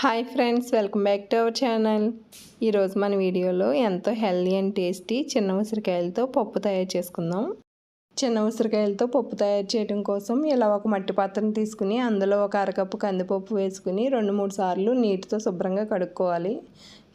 Hi friends welcome back to our channel. ఈరోజు మన వీడియోలో ఎంతో హెల్దీ అండ్ టేస్టీ చిన్న ఉసిరికాయలతో పప్పు తయారు చేసుకుందాం. చిన్న ఉసిరికాయలతో పప్పు తయారు చేయడం కోసం ఇలా ఒక మట్టి పాత్రను తీసుకుని అందులో ఒక అరకప్పు కందిపప్పు వేసుకుని రెండు మూడు సార్లు నీటితో శుభ్రంగా కడుక్కోవాలి.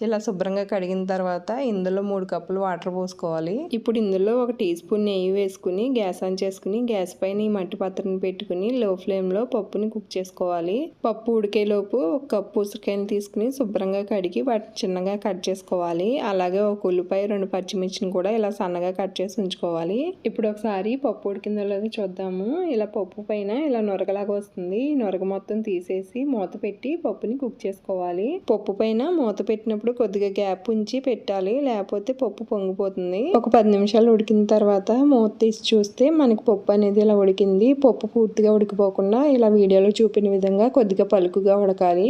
ఇలా శుభ్రంగా కడిగిన తర్వాత ఇందులో మూడు కప్పులు వాటర్ పోసుకోవాలి. ఇప్పుడు ఇందులో ఒక టీ స్పూన్ నెయ్యి వేసుకుని గ్యాస్ ఆన్ చేసుకుని గ్యాస్ పైన ఈ మట్టి పాత్రను పెట్టుకుని లో ఫ్లేమ్లో పప్పుని కుక్ చేసుకోవాలి. పప్పు ఉడికేలోపు ఒక కప్పు ఉసిరికాయని తీసుకుని శుభ్రంగా కడిగి వాటిని చిన్నగా కట్ చేసుకోవాలి. అలాగే ఒక ఉల్లిపాయ రెండు పచ్చిమిర్చిని కూడా ఇలా సన్నగా కట్ చేసి ఉంచుకోవాలి. ఇప్పుడు ఒకసారి పప్పు ఉడికిందో లేదో చూద్దాము. ఇలా పప్పు పైన ఇలా నొరగలాగా వస్తుంది. నొరగ మొత్తం తీసేసి మూత పెట్టి పప్పుని కుక్ చేసుకోవాలి. పప్పు పైన మూత పెట్టినప్పుడు ఉడికేటప్పుడు కొద్దిగా గ్యాప్ ఉంచి పెట్టాలి. లేకపోతే పప్పు పొంగిపోతుంది. ఒక పది నిమిషాలు ఉడికిన తర్వాత మూత తీసి చూస్తే మనకి పప్పు అనేది ఇలా ఉడికింది. పప్పు పూర్తిగా ఉడికిపోకుండా ఇలా వీడియోలో చూపిన విధంగా కొద్దిగా పలుకుగా ఉడకాలి.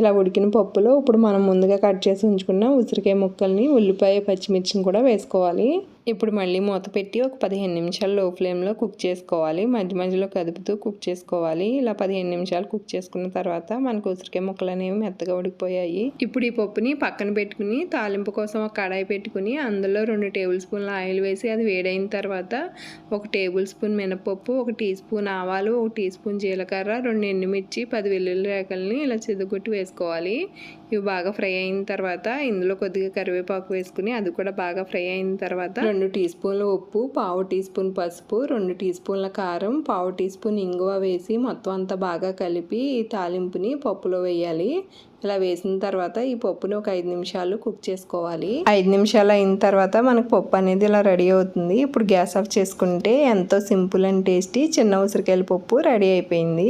ఇలా ఉడికిన పప్పులో ఇప్పుడు మనం ముందుగా కట్ చేసి ఉంచుకున్న ఉసిరికాయ ముక్కల్ని ఉల్లిపాయ పచ్చిమిర్చిని కూడా వేసుకోవాలి. ఇప్పుడు మళ్ళీ మూత పెట్టి ఒక పదిహేను నిమిషాలు లో ఫ్లేమ్లో కుక్ చేసుకోవాలి. మధ్య మధ్యలో కదుపుతూ కుక్ చేసుకోవాలి. ఇలా పదిహేను నిమిషాలు కుక్ చేసుకున్న తర్వాత మనకు ఉసిరికాయ ముక్కలు అనేవి మెత్తగా ఉడికిపోయాయి. ఇప్పుడు ఈ పప్పుని పక్కన పెట్టుకుని తాలింపు కోసం ఒక కడాయి పెట్టుకుని అందులో రెండు టేబుల్ స్పూన్ల ఆయిల్ వేసి అది వేడైన తర్వాత ఒక టేబుల్ స్పూన్ మినపప్పు ఒక టీ స్పూన్ ఆవాలు ఒక టీ స్పూన్ జీలకర్ర రెండు ఎండుమిర్చి పది వెల్లుల్లి రేకల్ని ఇలా చెదుగొట్టి వేసుకోవాలి. ఇవి బాగా ఫ్రై అయిన తర్వాత ఇందులో కొద్దిగా కరివేపాకు వేసుకుని అది కూడా బాగా ఫ్రై అయిన తర్వాత రెండు టీ స్పూన్ల ఉప్పు పావు టీ స్పూన్ పసుపు రెండు టీ స్పూన్ల కారం పావు టీ స్పూన్ ఇంగువ వేసి మొత్తం అంతా బాగా కలిపి ఈ తాలింపుని పప్పులో వేయాలి. ఇలా వేసిన తర్వాత ఈ పప్పుని ఒక ఐదు నిమిషాలు కుక్ చేసుకోవాలి. ఐదు నిమిషాలు అయిన తర్వాత మనకు పప్పు అనేది ఇలా రెడీ అవుతుంది. ఇప్పుడు గ్యాస్ ఆఫ్ చేసుకుంటే ఎంతో సింపుల్ అండ్ టేస్టీ చిన్న ఉసిరికాయల పప్పు రెడీ అయిపోయింది.